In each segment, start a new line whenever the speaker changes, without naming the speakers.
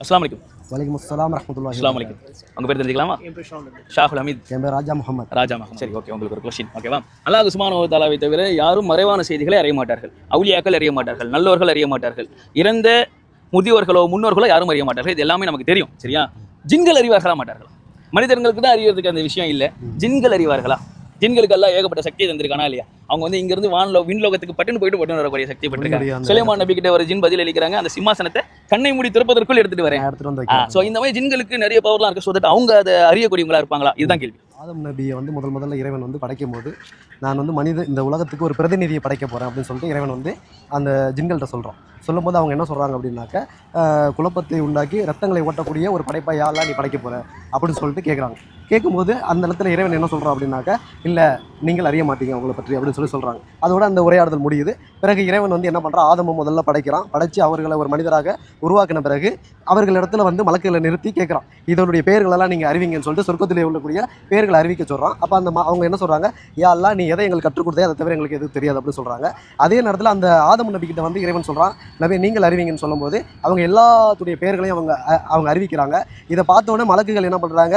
அஸ்லாம் வலைக்கும்
வலைக்கம் அஸ்ஸலாம் வரமத்துல்லாஹி
அஸ்லாம் வலைக்கும் உங்க பேர் தெரிஞ்சுக்கலாமா? ஷாஹுல் ஹமீத்.
என் பேர் ராஜா முகமது
ராஜா மகம் சரி ஓகே உங்களுக்கு ஒரு கொஸ்டின் ஓகேவா அல்லாஹ் சுமானோ தாலாவை தவிர யாரும் மறைவான செய்திகளை அறிய மாட்டார்கள். அவுலியாக்கள் அறிய மாட்டார்கள் நல்லோர்கள் அறிய மாட்டார்கள். இறந்த முதியோர்களோ முன்னோர்களோ யாரும் அறிய மாட்டார்கள். இது எல்லாமே நமக்கு தெரியும் சரியா? ஜின்கள் அறிவார்களா மாட்டார்கள்? மனிதர்களுக்கு தான் அறியறதுக்கு அந்த விஷயம் இல்லை. ஜின்கள் அறிவார்களா? ஜின்களுக்கு எல்லாம் ஏகப்பட்ட சக்தி தந்திருக்கானா இல்லையா? அவங்க வந்து இங்க இருந்து வான்லோ விண்லோகத்துக்கு பட்டுன்னு போயிட்டு பட்டுன்னு வரக்கூடிய சக்தி
அந்த-
சுலைமான் நபி கிட்ட ஒரு ஜின் பதில் அளிக்கிறாங்க. அந்த சிம்மாசனத்தை கண்ணை மூடி திறப்பதற்குள் எடுத்துட்டு வரேன்.
எடுத்துட்டு வந்து
ஸோ இந்த மாதிரி ஜின்களுக்கு நிறைய பவர்லாம் இருக்கு. ஸோ தட் அவங்க அதை அறியக்கூடியவங்களா இருப்பாங்களா? இதுதான் கேள்வி.
ஆதம் நபியை வந்து முதல் முதல்ல இறைவன் வந்து படைக்கும் போது நான் வந்து மனித இந்த உலகத்துக்கு ஒரு பிரதிநிதியை படைக்க போகிறேன் அப்படின்னு சொல்லிட்டு இறைவன் வந்து அந்த ஜின்கள்கிட்ட சொல்கிறோம் சொல்லும்போது அவங்க என்ன சொல்கிறாங்க அப்படின்னாக்க குழப்பத்தை உண்டாக்கி ரத்தங்களை ஓட்டக்கூடிய ஒரு படைப்பை யாரெல்லாம் நீ படைக்க போகிற அப்படின்னு சொல்லிட்டு கேட்குறாங்க கேட்கும்போது அந்த இடத்துல இறைவன் என்ன சொல்கிறான் அப்படின்னாக்கா இல்லை நீங்கள் அறிய மாட்டீங்க அவங்கள பற்றி அப்படின்னு சொல்லி சொல்கிறாங்க அதோட அந்த உரையாடுதல் முடியுது. பிறகு இறைவன் வந்து என்ன பண்ணுறான் ஆதமும் முதல்ல படைக்கிறான். படைச்சு அவர்களை ஒரு மனிதராக உருவாக்கின பிறகு அவர்களிடத்துல வந்து மலக்குகளை நிறுத்தி கேட்குறான். இதனுடைய பெயர்களெல்லாம் நீங்கள் அறிவிங்கன்னு சொல்லிட்டு சொர்க்கத்திலே உள்ளக்கூடிய பெயர்களை அறிவிக்க சொல்கிறான் அப்போ அந்த அவங்க என்ன சொல்கிறாங்க யாரெல்லாம் நீ எதை எங்களுக்கு கற்றுக் கொடுத்தே அதை தவிர எங்களுக்கு எதுவும் தெரியாது அப்படின்னு சொல்கிறாங்க அதே நேரத்தில் அந்த ஆதம் நபிக்கிட்ட வந்து இறைவன் சொல்கிறான் நபி நீங்கள் அறிவிங்கன்னு சொல்லும்போது அவங்க எல்லாத்துடைய பெயர்களையும் அவங்க அ- அவங்க அறிவிக்கிறாங்க. இதை பார்த்தோன்னே மலக்குகள் என்ன பண்ணுறாங்க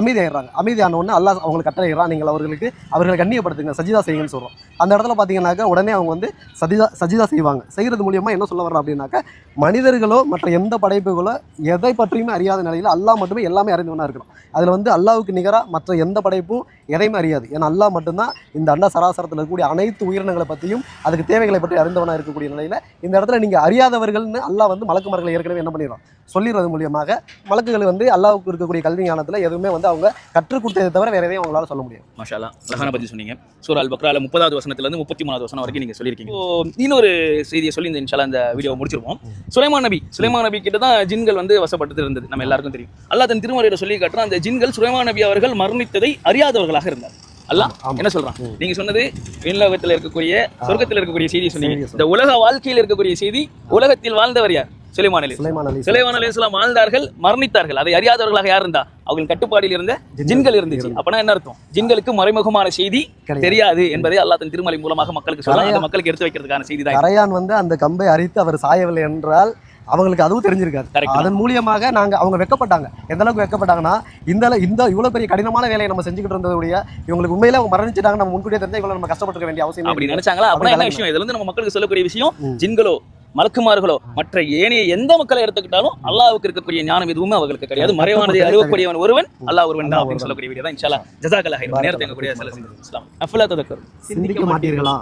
அமைதியாகிறாங்க அமைதியான உடனே அல்லாஹ் அவங்களுக்கு கட்டளையிடறான். நீங்கள் அவர்களுக்கு அவர்களை கண்ணியப்படுத்துங்க. சஜிதா செய்யுங்கன்னு சொல்கிறோம் அந்த இடத்துல பார்த்தீங்கன்னாக்கா உடனே அவங்க வந்து சஜிதா சஜிதா செய்வாங்க. செய்கிறது மூலியமாக என்ன சொல்ல வர்றோம் அப்படின்னாக்கா மனிதர்களோ மற்ற எந்த படைப்புகளோ எதை பற்றியுமே அறியாத நிலையில் அல்லாஹ் மட்டுமே எல்லாமே அறிந்தவனாக இருக்கணும். அதில் வந்து அல்லாவுக்கு நிகராக மற்ற எந்த படைப்பும் எதையுமே அறியாது. ஏன்னா அல்லாஹ் மட்டும்தான் இந்த அண்ட சராசரத்தில் இருக்கக்கூடிய அனைத்து உயிரினங்களை பற்றியும் அதுக்கு தேவைகளை பற்றி அறிந்தவனாக இருக்கக்கூடிய நிலையில் இந்த இடத்துல நீங்கள் அறியாதவர்கள்னு அல்லாஹ் வந்து மலக்குமார்களை ஏற்கனவே என்ன பண்ணிடுறோம்? சொல்லிடுறது மூலியமாக மலக்குகள் வந்து அல்லாவுக்கு இருக்கக்கூடிய கல்வி ஞானத்தில் எதுவுமே வந்து அவங்க கற்றுக் கொடுத்ததை தவிர வேற எதையும் அவங்களால சொல்ல முடியாது.
மாஷாலா அழகான பத்தி சொன்னீங்க. சூரா அல் பக்ரால முப்பதாவது வசனத்துல இருந்து முப்பத்தி மூணாவது வசனம் வரைக்கும் நீங்க சொல்லியிருக்கீங்க. இன்னொரு செய்தியை சொல்லி இந்த இன்ஷால்லா இந்த வீடியோ முடிச்சிருவோம். சுலைமான் நபி சுலைமான் நபி கிட்ட தான் ஜின்கள் வந்து வசப்பட்டு இருந்தது. நம்ம எல்லாருக்கும் தெரியும். அல்லாஹ் தன் திருமறையில சொல்லி காட்டுறான் அந்த ஜின்கள் சுலைமான் நபி அவர்கள் மரணித்ததை அறியாதவர்களாக இருந்தார். அல்லாஹ்
ஆமா.
என்ன சொல்றான். நீங்க சொன்னது விண்லோகத்தில் இருக்கக்கூடிய சொர்க்கத்தில் இருக்கக்கூடிய செய்தி சொன்னீங்க. இந்த உலக வாழ்க்கையில் இருக்கக்கூடிய செய்தி உலகத்தில் வாழ்ந்தவர் யார்? சுலைமான் அலி
சுலைமான் அலி
சுலைமான் அலைஹிஸ்ஸலாம் வாழ்ந்தார்கள் மரணித்தார்கள். அதை அறியாதவர்களாக யார் இருந்தா? அவர்கள் கட்டுப்பாடில் இருந்த ஜின்கள் இருந்துச்சு. அப்பனா என்ன அர்த்தம்? ஜின்களுக்கு மறைமுகமான செய்தி. தெரியாது என்பதை அல்லாஹ் தன் திருமலை மூலமாக மக்களுக்கு சொல்ல மக்களுக்கு எடுத்து வைக்கிறதுக்கான செய்தி தான்
கரையான் வந்து அந்த கம்பை அரித்து அவர் சாயவில்லை என்றால் அவங்களுக்கு அதுவும் தெரிஞ்சிருக்காது. அதன் மூலியமாக நாங்க அவங்க வெக்கப்பட்டாங்க. எந்த அளவுக்கு வெக்கப்பட்டாங்கன்னா இந்த இந்த இவ்வளவு பெரிய கடினமான வேலையை நம்ம செஞ்சுக்கிட்டு இருந்ததுடைய இவங்களுக்கு உண்மையில அவங்க மரணிச்சிட்டாங்க நம்ம முன்கூட்டியே தெரிஞ்சா இவ்வளவு நம்ம கஷ்டப்பட்டிருக்க வேண்டிய அவசியம்
அப்படி. நினைச்சாங்களா?
அப்படி
விஷயம்? இதுல இருந்து நம்ம மக்களுக்கு சொல்லக்கூடிய விஷயம். ஜின்களோ மலக்குமார்களோ மற்ற ஏனைய எந்த மக்களை எடுத்துக்கிட்டாலும் அல்லாஹ்வுக்கு இருக்கக்கூடிய ஞானம் எதுவுமே அவர்களுக்கு கிடையாது. மறைவானதை அறிவக்கூடியவன் ஒருவன் அல்லாஹ் ஒருவன் தான் அப்படின்னு சொல்லக்கூடிய வீடியோ தான் இன்ஷால்லா ஜஸாக்கல்லாஹ் நேரத்தை சில
சிந்திக்க மாட்டீர்களா?